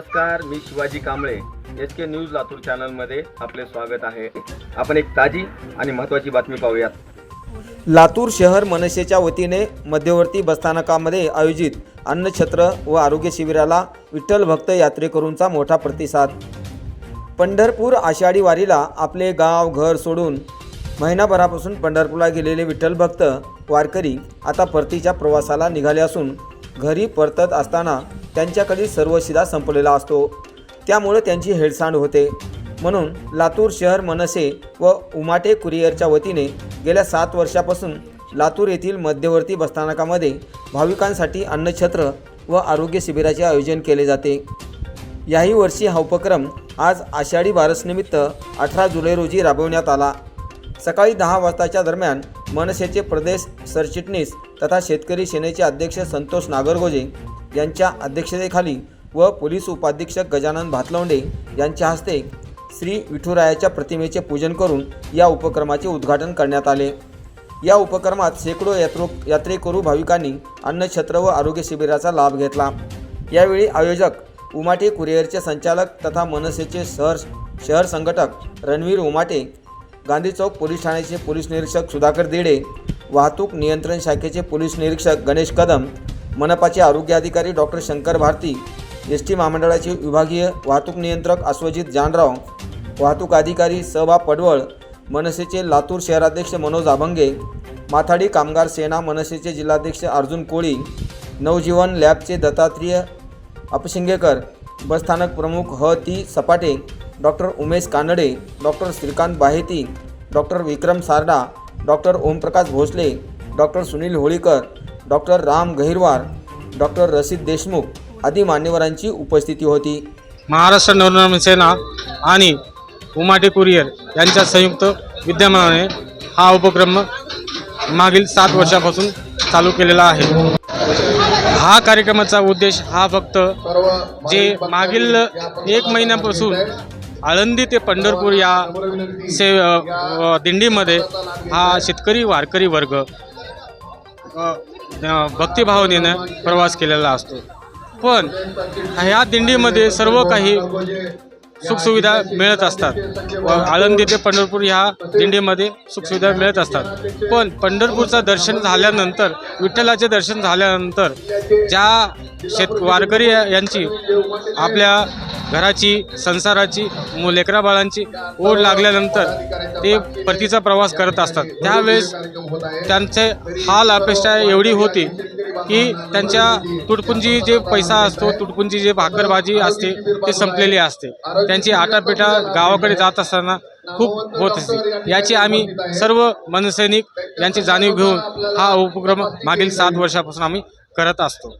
Shivaji Kamble S K news Latur चॅनलमध्ये आपले स्वागत आहे. आपण एक ताजी आणि महत्त्वाची बातमी पाहूयात. लातूर शहर मनसेच्या वतीने मध्यवर्ती बसस्थानकामध्ये आयोजित अन्नछत्र व आरोग्य शिबिराला विठ्ठल भक्त यात्रेकरूंचा मोठा प्रतिसाद. पंढरपूर आषाढी वारीला आपले गाव घर सोडून महिनाभरापासून पंढरपूरला गेलेले विठ्ठल भक्त वारकरी आता परतीच्या प्रवासाला निघाले असून घरी परतत असताना त्यांच्याकडील सर्व शिदा संपलेला असतो. त्यामुळे त्यांची हेळसांड होते. म्हणून लातूर शहर मनसे व उमाटे कुरिअरच्या वतीने गेल्या सात वर्षापासून लातूर येथील मध्यवर्ती बसस्थानकामध्ये भाविकांसाठी अन्नछत्र व आरोग्य शिबिराचे आयोजन केले जाते. याही वर्षी हा उपक्रम आज आषाढी बारसनिमित्त अठरा जुलै रोजी राबवण्यात आला. सकाळी दहा वाजताच्या दरम्यान मनसेचे प्रदेश सरचिटणीस तथा शेतकरी सेनेचे अध्यक्ष संतोष नागरगोजे यांच्या अध्यक्षतेखाली व पोलीस उपाधीक्षक गजानन भातलवंडे यांच्या हस्ते श्री विठुरायाच्या प्रतिमेचे पूजन करून या उपक्रमाचे उद्घाटन करण्यात आले. या उपक्रमात शेकडो यात्रो यात्रेकरू भाविकांनी अन्नछत्र व आरोग्य शिबिराचा लाभ घेतला. यावेळी आयोजक उमाटे कुरिअरचे संचालक तथा मनसेचे शहर शहर संघटक रणवीर उमाटे गांधी चौक पोलीस ठाण्याचे पोलीस निरीक्षक सुधाकर देडे वाहतूक नियंत्रण शाखेचे पोलीस निरीक्षक गणेश कदम मनपाचे आरोग्य अधिकारी doctor Shankar Bharati S T महामंडळाचे विभागीय वाहतूक नियंत्रक अश्वजित जानराव वाहतूक अधिकारी सबा पडवळ मनसेचे लातूर शहराध्यक्ष मनोज आभंगे माथाडी कामगार सेना मनसेचे जिल्हाध्यक्ष अर्जुन कोळी नवजीवन लॅबचे दत्तात्रेय अपशिंगेकर बसस्थानक प्रमुख ह. ती. Sapate doctor Umesh Kanade doctor Shrikant Baheti doctor Vikram Sarda doctor Omprakash Bhosale doctor Sunil Holikar doctor Ram Gahirwar doctor Rasid Deshmukh आदी मान्यवरांची उपस्थिती होती. महाराष्ट्र नवनिर्माण सेना आणि उमाटे कुरियर यांच्या संयुक्त विद्यमाने हा उपक्रम मागील सात वर्षापासून चालू केलेला आहे. हा कार्यक्रमाचा उद्देश हा फक्त जे मागील एक महिन्यापासून आळंदी ते पंढरपूर या से दिंडीमध्ये हा शेतकरी वारकरी वर्ग भक्तिभावनेनं प्रवास केलेला असतो. पण ह्या दिंडीमध्ये सर्व काही सुखसुविधा मिळत असतात. व आळंदी ते पंढरपूर ह्या दिंडीमध्ये सुखसुविधा मिळत असतात. पण पंढरपूरचं दर्शन झाल्यानंतर विठ्ठलाचे दर्शन झाल्यानंतर ज्या शेत वारकरी यांची आपल्या घराची संसाराची लेकरा बाळांची ओढ लागल्यानंतर ते परतीचा प्रवास करत असतात. त्यावेळेस त्यांचे हाल अपेक्षा एवढी होती की त्यांच्या तुटपुंजी जे पैसा असतो तुटपुंजी जे भाकरबाजी असते ते संपलेली असते. त्यांची आटापिटा गावाकडे जात असताना खूप होत असते. याची आम्ही सर्व मनसैनिक यांची जाणीव घेऊन हा उपक्रम मागील सात वर्षापासून आम्ही करत असतो.